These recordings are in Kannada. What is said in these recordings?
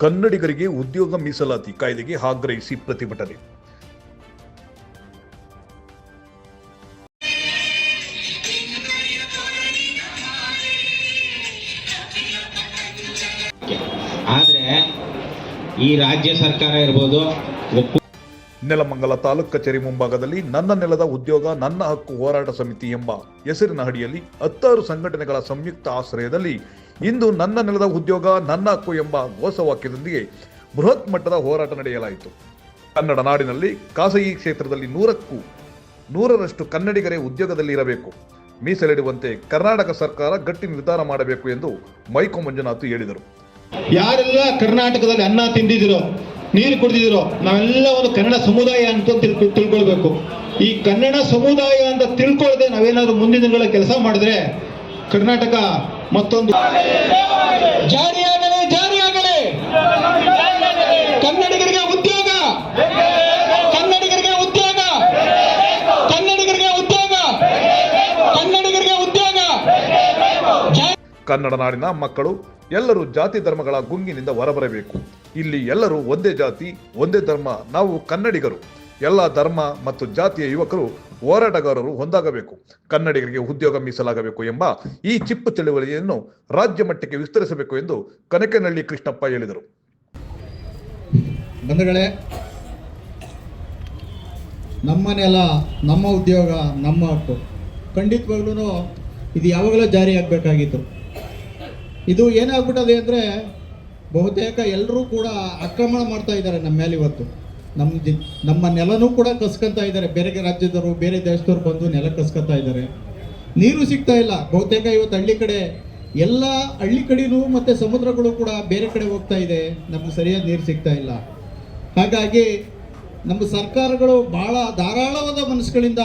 ಕನ್ನಡಿಗರಿಗೆ ಉದ್ಯೋಗ ಮೀಸಲಾತಿ ಕಾಯ್ದೆಗೆ ಆಗ್ರಹಿಸಿ ಪ್ರತಿಭಟನೆ. ಆದರೆ ಈ ರಾಜ್ಯ ಸರ್ಕಾರ ಇರ್ಬೋದು ನೆಲಮಂಗಲ ತಾಲೂಕ್ ಕಚೇರಿ ಮುಂಭಾಗದಲ್ಲಿ ನನ್ನ ನೆಲದ ಉದ್ಯೋಗ ನನ್ನ ಹಕ್ಕು ಹೋರಾಟ ಸಮಿತಿ ಎಂಬ ಹೆಸರಿನ ಅಡಿಯಲ್ಲಿ ಹತ್ತಾರು ಸಂಘಟನೆಗಳ ಸಂಯುಕ್ತ ಆಶ್ರಯದಲ್ಲಿ ಇಂದು ನನ್ನ ನೆಲದ ಉದ್ಯೋಗ, ನನ್ನ ಹಕ್ಕು ಎಂಬ ಘೋಷವಾಕ್ಯದೊಂದಿಗೆ ಬೃಹತ್ ಮಟ್ಟದ ಹೋರಾಟ ನಡೆಯಲಾಯಿತು. ಕನ್ನಡ ನಾಡಿನಲ್ಲಿ ಖಾಸಗಿ ಕ್ಷೇತ್ರದಲ್ಲಿ ನೂರಕ್ಕೂ ನೂರರಷ್ಟು ಕನ್ನಡಿಗರೇ ಉದ್ಯೋಗದಲ್ಲಿ ಇರಬೇಕು. ಮೀಸಲಿಡುವಂತೆ ಕರ್ನಾಟಕ ಸರ್ಕಾರ ಗಟ್ಟಿ ನಿರ್ಧಾರ ಮಾಡಬೇಕು ಎಂದು ಮೈಕೋ ಮಂಜುನಾಥ್ ಹೇಳಿದರು. ಯಾರೆಲ್ಲ ಕರ್ನಾಟಕದಲ್ಲಿ ಅನ್ನ ತಿಂದಿದಿರೋ ನೀರು ಕುಡಿದಿದಿರೋ ನಾವೆಲ್ಲ ಒಂದು ಕನ್ನಡ ಸಮುದಾಯ ಅಂತ ತಿಳ್ಕೊ, ತಿಳ್ಕೊಳ್ಬೇಕು. ಈ ಕನ್ನಡ ಸಮುದಾಯ ಅಂತ ತಿಳ್ಕೊಳ್ಳದೆ ನಾವೇನಾದ್ರೂ ಮುಂದಿನ ದಿನಗಳ ಕೆಲಸ ಮಾಡಿದ್ರೆ ಕರ್ನಾಟಕ ಮತ್ತೊಂದು. ಜಾರಿಯಾಗಲಿ ಜಾರಿಯಾಗಲಿ. ಕನ್ನಡಿಗರಿಗೆ ಉದ್ಯೋಗ. ಕನ್ನಡಿಗರಿಗೆ ಉದ್ಯೋಗ. ಕನ್ನಡಿಗರಿಗೆ ಉದ್ಯೋಗ. ಕನ್ನಡಿಗರಿಗೆ ಉದ್ಯೋಗ. ಕನ್ನಡ ನಾಡಿನ ಮಕ್ಕಳು ಎಲ್ಲರೂ ಜಾತಿ ಧರ್ಮಗಳ ಗುಂಗಿನಿಂದ ಹೊರಬರಬೇಕು. ಇಲ್ಲಿ ಎಲ್ಲರೂ ಒಂದೇ ಜಾತಿ, ಒಂದೇ ಧರ್ಮ, ನಾವು ಕನ್ನಡಿಗರು. ಎಲ್ಲ ಧರ್ಮ ಮತ್ತು ಜಾತಿಯ ಯುವಕರು ಹೋರಾಟಗಾರರು ಒಂದಾಗಬೇಕು, ಕನ್ನಡಿಗರಿಗೆ ಉದ್ಯೋಗ ಮೀಸಲಾಗಬೇಕು ಎಂಬ ಈ ಚಿಪ್ಪು ತಿಳುವಳಿಯನ್ನು ರಾಜ್ಯ ಮಟ್ಟಕ್ಕೆ ವಿಸ್ತರಿಸಬೇಕು ಎಂದು ಕನಕನಹಳ್ಳಿ ಕೃಷ್ಣಪ್ಪ ಹೇಳಿದರು. ಬಂಧುಗಳೇ ನಮ್ಮ ನೆಲ ನಮ್ಮ ಉದ್ಯೋಗ, ನಮ್ಮ ಹಕ್ಕು. ಖಂಡಿತವಾಗ್ಲೂ ಇದು ಯಾವಾಗಲೂ ಜಾರಿ ಆಗಬೇಕಾಗಿತ್ತು. ಇದು ಏನಾಗ್ಬಿಟ್ಟದೆ ಅಂದರೆ ಬಹುತೇಕ ಎಲ್ಲರೂ ಕೂಡ ಆಕ್ರಮಣ ಮಾಡ್ತಾ ಇದ್ದಾರೆ ನಮ್ಮ ಮೇಲೆ ಇವತ್ತು. ನಮ್ಮ ನಮ್ಮ ನೆಲನೂ ಕೂಡ ಕಸ್ಕೊತಾ ಇದ್ದಾರೆ. ಬೇರೆ ರಾಜ್ಯದವರು, ಬೇರೆ ದೇಶದವ್ರು ಬಂದು ನೆಲ ಕಸ್ಕೊತಾ ಇದ್ದಾರೆ. ನೀರು ಸಿಗ್ತಾ ಇಲ್ಲ. ಬಹುತೇಕ ಇವತ್ತು ಹಳ್ಳಿ ಕಡೆ ಎಲ್ಲ ಹಳ್ಳಿ ಕಡೆನೂ ಮತ್ತು ಸಮುದ್ರಗಳು ಕೂಡ ಬೇರೆ ಕಡೆ ಹೋಗ್ತಾ ಇದೆ. ನಮ್ಗೆ ಸರಿಯಾದ ನೀರು ಸಿಗ್ತಾ ಇಲ್ಲ. ಹಾಗಾಗಿ ನಮ್ಮ ಸರ್ಕಾರಗಳು ಭಾಳ ಧಾರಾಳವಾದ ಮನಸ್ಸುಗಳಿಂದ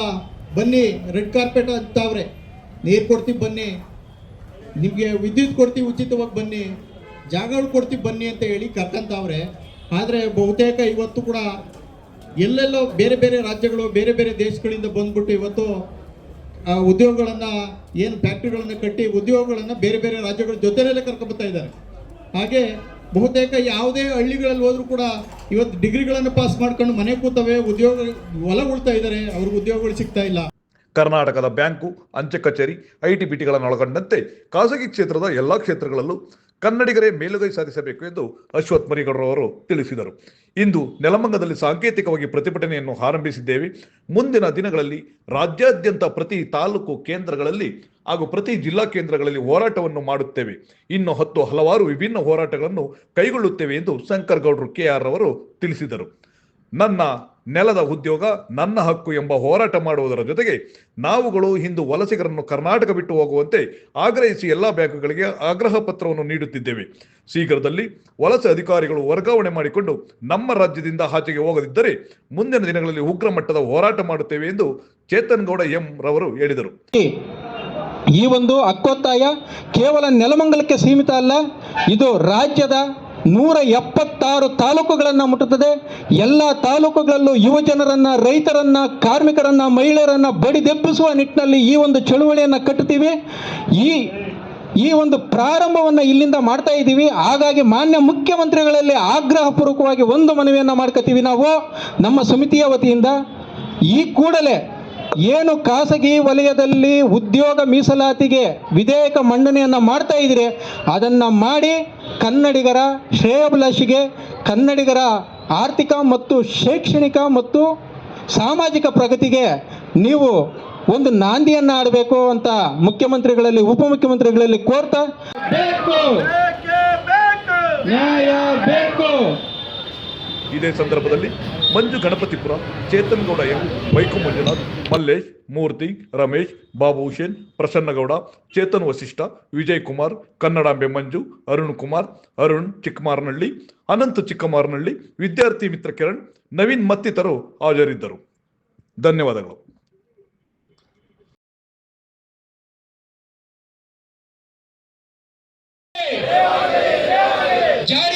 ಬನ್ನಿ, ರೆಡ್ ಕಾರ್ಪೆಟ್ ಅಂತಾವ್ರೆ ನೀರು ಕೊಡ್ತೀವಿ ಬನ್ನಿ, ನಿಮಗೆ ವಿದ್ಯುತ್ ಕೊಡ್ತೀವಿ ಉಚಿತವಾಗಿ ಬನ್ನಿ ಜಾಗಗಳು ಕೊಡ್ತೀವಿ ಬನ್ನಿ ಅಂತ ಹೇಳಿ ಕರ್ಕಂತಾವ್ರೆ. ಆದರೆ ಬಹುತೇಕ ಇವತ್ತು ಕೂಡ ಎಲ್ಲೆಲ್ಲೋ ಬೇರೆ ಬೇರೆ ರಾಜ್ಯಗಳು, ಬೇರೆ ಬೇರೆ ದೇಶಗಳಿಂದ ಬಂದ್ಬಿಟ್ಟು ಇವತ್ತು ಉದ್ಯೋಗಗಳನ್ನು ಏನು ಫ್ಯಾಕ್ಟ್ರಿಗಳನ್ನು ಕಟ್ಟಿ ಉದ್ಯೋಗಗಳನ್ನು ಬೇರೆ ಬೇರೆ ರಾಜ್ಯಗಳ ಜೊತೆಯಲ್ಲೇ ಕರ್ಕೊಬತ್ತಾ ಇದ್ದಾರೆ. ಹಾಗೆ ಬಹುತೇಕ ಯಾವುದೇ ಹಳ್ಳಿಗಳಲ್ಲಿ ಹೋದರೂ ಕೂಡ ಇವತ್ತು ಡಿಗ್ರಿಗಳನ್ನು ಪಾಸ್ ಮಾಡ್ಕೊಂಡು ಮನೆ ಕೂತವೆ ಉದ್ಯೋಗ, ಹೊಲ ಉಳ್ತಾ ಇದ್ದಾರೆ, ಅವ್ರಿಗೆ ಉದ್ಯೋಗಗಳು ಸಿಗ್ತಾ ಇಲ್ಲ. ಕರ್ನಾಟಕದ ಬ್ಯಾಂಕು, ಅಂಚೆ ಕಚೇರಿ, ಐಟಿ ಬಿಟಿಗಳನ್ನು ಒಳಗೊಂಡಂತೆ ಖಾಸಗಿ ಕ್ಷೇತ್ರದ ಎಲ್ಲ ಕ್ಷೇತ್ರಗಳಲ್ಲೂ ಕನ್ನಡಿಗರೇ ಮೇಲುಗೈ ಸಾಧಿಸಬೇಕು ಎಂದು ಅಶ್ವಥ್ ಮರಿಗೌಡರವರು ತಿಳಿಸಿದರು. ಇಂದು ನೆಲಮಂಗದಲ್ಲಿ ಸಾಂಕೇತಿಕವಾಗಿ ಪ್ರತಿಭಟನೆಯನ್ನು ಆರಂಭಿಸಿದ್ದೇವೆ. ಮುಂದಿನ ದಿನಗಳಲ್ಲಿ ರಾಜ್ಯಾದ್ಯಂತ ಪ್ರತಿ ತಾಲೂಕು ಕೇಂದ್ರಗಳಲ್ಲಿ ಹಾಗೂ ಪ್ರತಿ ಜಿಲ್ಲಾ ಕೇಂದ್ರಗಳಲ್ಲಿ ಹೋರಾಟವನ್ನು ಮಾಡುತ್ತೇವೆ. ಇನ್ನು ಹತ್ತು ಹಲವಾರು ವಿಭಿನ್ನ ಹೋರಾಟಗಳನ್ನು ಕೈಗೊಳ್ಳುತ್ತೇವೆ ಎಂದು ಶಂಕರ್ ಗೌಡರು ಕೆಆರ್ ಅವರು ತಿಳಿಸಿದರು. ನನ್ನ ನೆಲದ ಉದ್ಯೋಗ, ನನ್ನ ಹಕ್ಕು ಎಂಬ ಹೋರಾಟ ಮಾಡುವುದರ ಜೊತೆಗೆ ನಾವುಗಳು ಇಂದು ವಲಸಿಗರನ್ನು ಕರ್ನಾಟಕ ಬಿಟ್ಟು ಹೋಗುವಂತೆ ಆಗ್ರಹಿಸಿ ಎಲ್ಲಾ ಬ್ಯಾಂಕುಗಳಿಗೆ ಆಗ್ರಹ ಪತ್ರವನ್ನು ನೀಡುತ್ತಿದ್ದೇವೆ. ಶೀಘ್ರದಲ್ಲಿ ವಲಸೆ ಅಧಿಕಾರಿಗಳು ವರ್ಗಾವಣೆ ಮಾಡಿಕೊಂಡು ನಮ್ಮ ರಾಜ್ಯದಿಂದ ಆಚೆಗೆ ಹೋಗದಿದ್ದರೆ ಮುಂದಿನ ದಿನಗಳಲ್ಲಿ ಉಗ್ರ ಮಟ್ಟದ ಹೋರಾಟ ಮಾಡುತ್ತೇವೆ ಎಂದು ಚೇತನ್ ಗೌಡ ಎಂ ರವರು ಹೇಳಿದರು. ಈ ಒಂದು ಹಕ್ಕೊತ್ತಾಯ ಕೇವಲ ನೆಲಮಂಗಲಕ್ಕೆ ಸೀಮಿತ ಅಲ್ಲ, ಇದು ರಾಜ್ಯದ ನೂರ ಎಪ್ಪತ್ತಾರು ತಾಲೂಕುಗಳನ್ನು ಮುಟ್ಟುತ್ತದೆ. ಎಲ್ಲ ತಾಲೂಕುಗಳಲ್ಲೂ ಯುವ ರೈತರನ್ನು ರೈತರನ್ನ ಕಾರ್ಮಿಕರನ್ನ, ಮಹಿಳೆಯರನ್ನ ಬಡಿದೆಬ್ಬಿಸುವ ನಿಟ್ಟಿನಲ್ಲಿ ಈ ಒಂದು ಚಳುವಳಿಯನ್ನು ಕಟ್ಟುತ್ತೀವಿ. ಈ ಈ ಒಂದು ಪ್ರಾರಂಭವನ್ನು ಇಲ್ಲಿಂದ ಮಾಡ್ತಾ ಇದ್ದೀವಿ. ಹಾಗಾಗಿ ಮಾನ್ಯ ಮುಖ್ಯಮಂತ್ರಿಗಳಲ್ಲಿ ಆಗ್ರಹಪೂರ್ವಕವಾಗಿ ಒಂದು ಮನವಿಯನ್ನು ಮಾಡ್ಕೋತೀವಿ ನಾವು ನಮ್ಮ ಸಮಿತಿಯ ವತಿಯಿಂದ. ಈ ಕೂಡಲೇ ಏನು ಖಾಸಗಿ ವಲಯದಲ್ಲಿ ಉದ್ಯೋಗ ಮೀಸಲಾತಿಗೆ ವಿಧೇಯಕ ಮಂಡನೆಯನ್ನು ಮಾಡ್ತಾ ಇದ್ದೀರಿ ಅದನ್ನು ಮಾಡಿ ಕನ್ನಡಿಗರ ಶ್ರೇಯೋಭಿಲಾಷಿಗೆ ಕನ್ನಡಿಗರ ಆರ್ಥಿಕ ಮತ್ತು ಶೈಕ್ಷಣಿಕ ಮತ್ತು ಸಾಮಾಜಿಕ ಪ್ರಗತಿಗೆ ನೀವು ಒಂದು ನಾಂದಿಯನ್ನು ಆಡಬೇಕು ಅಂತ ಮುಖ್ಯಮಂತ್ರಿಗಳಲ್ಲಿ ಉಪಮುಖ್ಯಮಂತ್ರಿಗಳಲ್ಲಿ ಕೋರ್ತಾ? ಬೇಕು. ನ್ಯಾಯ ಬೇಕು. ಇದೇ ಸಂದರ್ಭದಲ್ಲಿ ಮಂಜು ಗಣಪತಿಪುರ ಚೇತನ್ ಗೌಡ ಎಂ ವೈಕು ಮಂಜುನಾಥ್, ಮಲ್ಲೇಶ್, ಮೂರ್ತಿ, ರಮೇಶ್, ಬಾಬು ಪ್ರಸನ್ನಗೌಡ, ಚೇತನ್ ವಸಿಷ್ಠ ವಿಜಯ್ ಕುಮಾರ್ ಕನ್ನಡಾಂಬೆ ಮಂಜು, ಅರುಣ್ ಕುಮಾರ್, ಅರುಣ್ ಚಿಕ್ಕಮಾರನಹಳ್ಳಿ ಅನಂತ್ ಚಿಕ್ಕಮಾರನಹಳ್ಳಿ ವಿದ್ಯಾರ್ಥಿ ಮಿತ್ರ ಕಿರಣ್, ನವೀನ್ ಮತ್ತಿತರರು ಹಾಜರಿದ್ದರು. ಧನ್ಯವಾದಗಳು. ಜಾರಿ